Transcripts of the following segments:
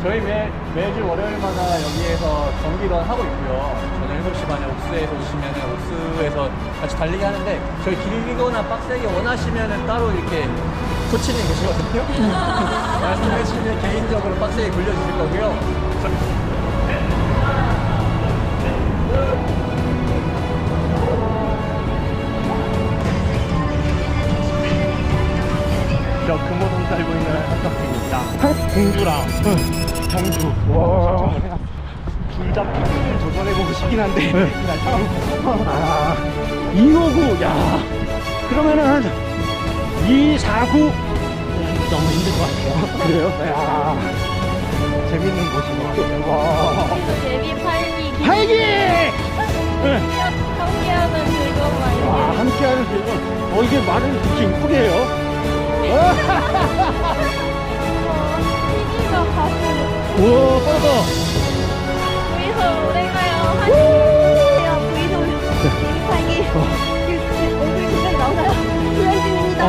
저희 매, 매주 월요일마다 여기에서 정기런 하고 있고요. 저는 7시 반에 옥스에서 오시면 옥스에서 같이 달리기 하는데 저희 길거나 빡세게 원하시면 따로 이렇게 코치님 계시거든요. 말씀해 주시면 개인적으로 빡세게 굴려주실 거고요. 저 금호동 살고 있는 한석입니다. 공주랑 경주 와. 둘다 도전해보고 싶긴 한데 나 처음 아, 259, 야. 그러면은 249 너무 힘들 것 같아요. 그래요? 야 재밌는 곳인 것 같아요. 와. 데뷔 8기 팔기! 함께하는 즐거움 와, 아이들 함께하는 즐거움. 어, 이게 말을 이렇게 이쁘게 해요. TV가 가수 우와, 뻗어. 부이소 오래가요 한국이요 부이소 데뷔 8기 얼굴 굉장히 나오나요? 조연 중입니다 아,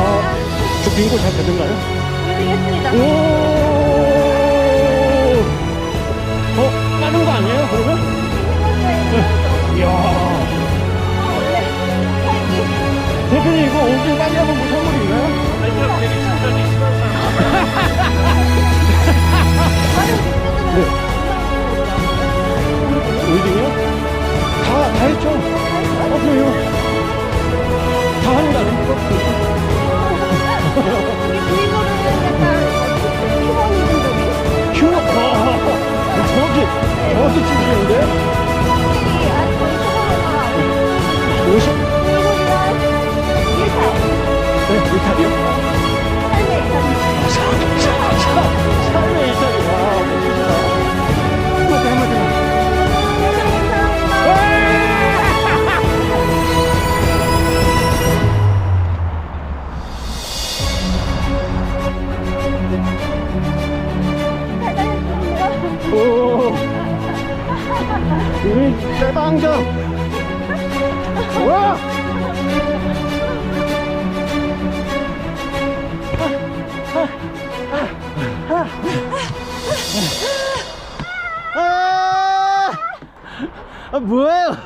저 빙고 잘 되는가요? 보여드리겠습니다 오! 어, 까는 거 아니에요, 그러면? 이야. 원래 8기 대표님, 이거 오길 빨리 하면 뭐 선물이 어, 정확히 찌르 우리 대방정. 와! 아, 아 뭐예요?